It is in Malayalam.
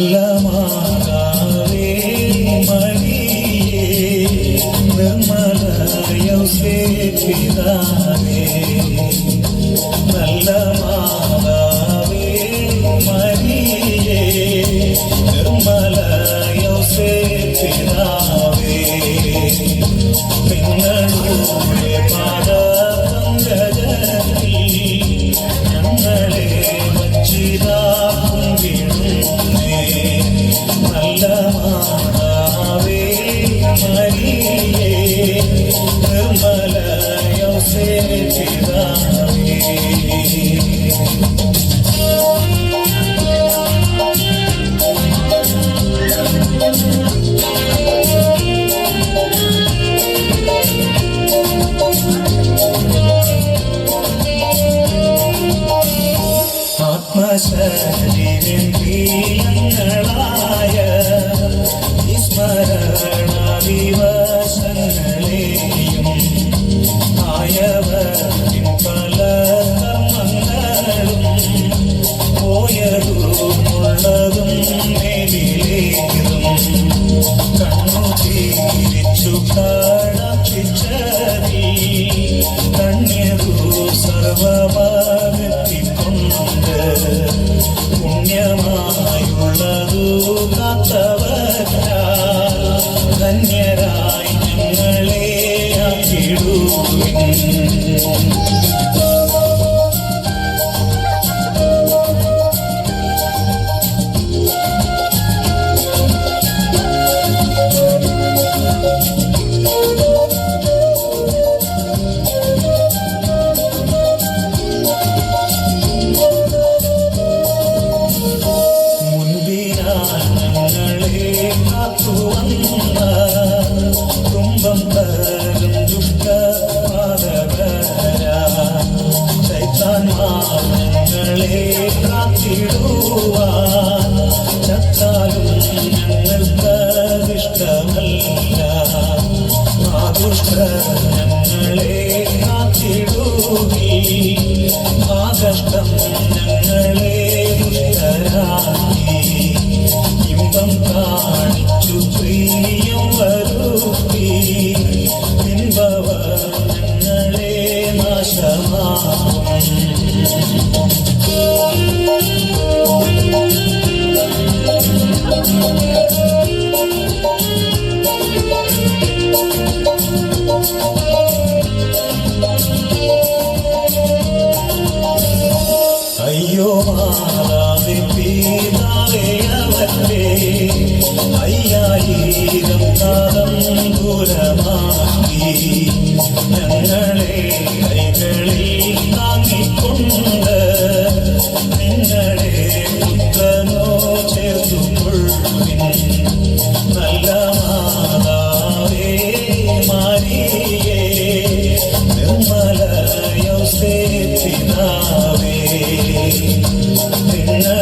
செல்லமாகாவே மடியே நிர்மலயம் சேர்க்கிறானே അവമാനത്തിക്കൊണ്ട് പുണ്യമായുള്ളതു കാത്തവരാൽ ധന്യരായി ഞങ്ങളെ ആക്കിടുവിൻ. ഞങ്ങളെ കാത്തിടൂ ആ Yeah.